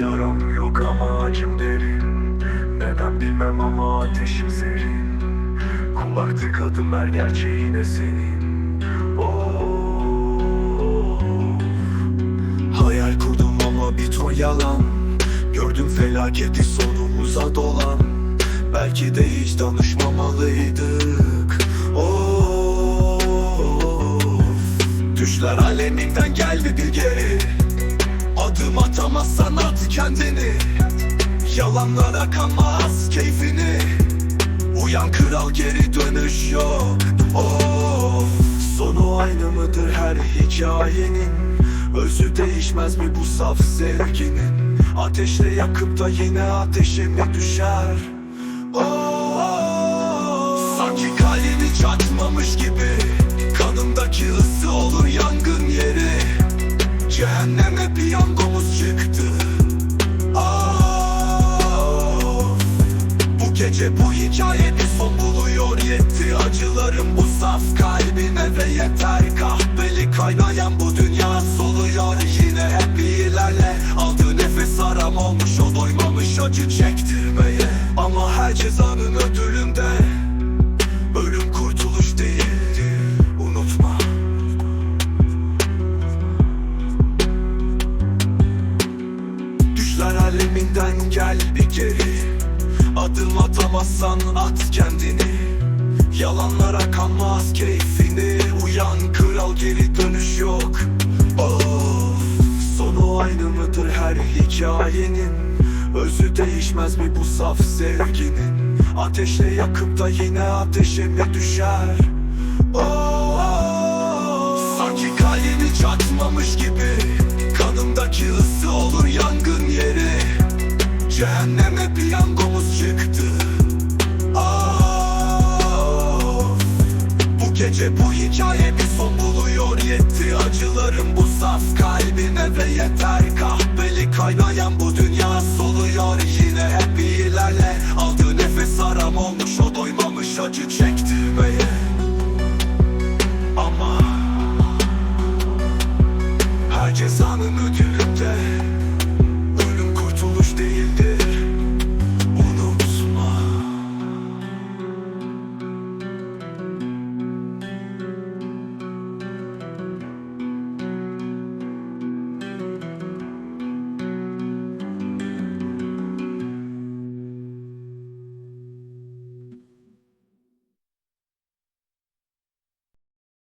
Yaram yok ama acım derin. Neden bilmem ama ateşim serin. Kulaklık adım her gerçeğine senin. Oh. Hayal kurdum ama bir ton yalan. Gördüm felaketi sonumuza dolan. Belki de hiç danışmamalıydık. Düşler aleminden geldi bir geri. Adım atamazsan kendini. Yalanlara kanmaz keyfini. Uyan kral geri dönüş yok. Of. Sonu aynı mıdır her hikayenin? Özü değişmez mi bu saf sevginin? Ateşle yakıp da yine ateşe mi düşer. Oh Sanki kalbimi çatmamış gibi. Kanımdaki ısı olur yangın yeri. Cehenneme piyangomuz çıktı gece bu hikaye bir son buluyor yetti Acılarım bu saf kalbine ve yeter Kahveli kaynayan bu dünya soluyor Yine hep ilerle. Aldığı nefes aram olmuş o doymamış acı çektirmeye. Ama her cezanın ödülünde Ölüm kurtuluş değildir. Unutma. Düşler aleminden gel bir geri Adım atamazsan at kendini. Yalanlara kanmaz keyfini. Uyan kral geri dönüş yok. Of Sonu aynı mıdır her hikayenin? Özü değişmez mi bu saf sevginin? Ateşle yakıp da yine ateşe mi düşer? Oh Sanki kalbimi çatmamış gibi ve piyangomuz çıktı. Of. Bu gece bu hikaye bir son buluyor yetti Acılarım bu saf kalbime ve yeter Kahveli kaynayan bu dünya soluyor. Yine hep iyilerle Aldı nefes aram olmuş o doymamış acı çekti çektirmeye Ama Her cezanın